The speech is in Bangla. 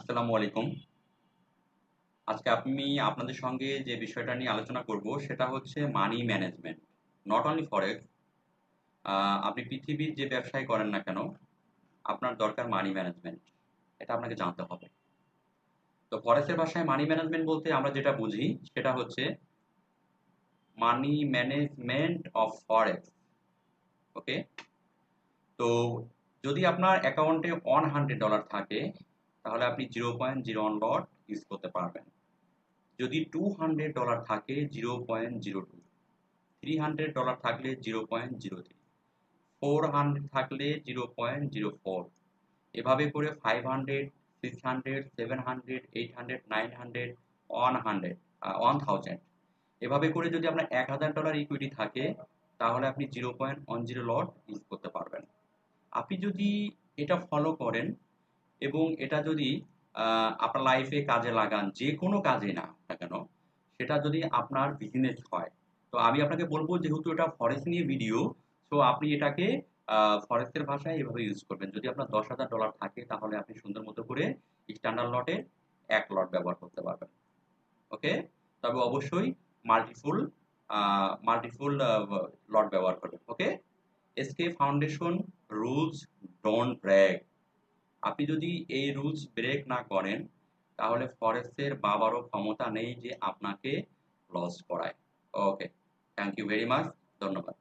আসসালামু আলাইকুম। আজকে আমি আপনাদের সঙ্গে যে বিষয়টা নিয়ে আলোচনা করব সেটা হচ্ছে money management not only forex আপনি পৃথিবীর যে ব্যবসায় করেন না কেন, আপনার দরকার মানি ম্যানেজমেন্ট এটা আপনাকে জানতে হবে। তো ফরেক্সের ভাষায় মানি ম্যানেজমেন্ট বলতে আমরা যেটা বুঝি সেটা হচ্ছে money management of forex okay তো যদি আপনার অ্যাকাউন্টে ওয়ান হান্ড্রেড ডলার থাকে তাহলে আপনি zero point zero one lot use করতে পারবেন। যদি টু হান্ড্রেড ডলার থাকে zero point zero two three hundred dollar থাকলে zero point zero three four hundred থাকলে জিরো পয়েন্ট জিরো ফোর এভাবে করে five hundred six hundred seven hundred eight hundred nine hundred one hundred one thousand এভাবে করে যদি আপনার এক হাজার ডলার ইকুইটি থাকে, তাহলে আপনি zero point one zero lot use করতে পারবেন। আপনি যদি এটা ফলো করেন এবং এটা যদি আপনার লাইফে কাজে লাগান, যে কোনো কাজে না কেন, সেটা যদি আপনার বিজনেস হয়। তো আমি আপনাকে বলব যেহেতু এটা ফরেস্ট নিয়ে ভিডিও তো আপনি এটাকে ফরেস্টের ভাষায় এভাবে ইউজ করবেন। যদি আপনার দশ হাজার ডলার থাকে, তাহলে আপনি সুন্দর মতো করে স্ট্যান্ডার্ড লটে এক লট ব্যবহার করতে পারবেন। ওকে তবে অবশ্যই মাল্টিফুল মাল্টিফুল লট ব্যবহার করবেন। Okay SK foundation rules don't break আপনি যদি এই রুলস ব্রেক না করেন, তাহলে ফরেস্টের বাবারও ক্ষমতা নেই যে আপনাকে লস করায়। Okay thank you very much ধন্যবাদ।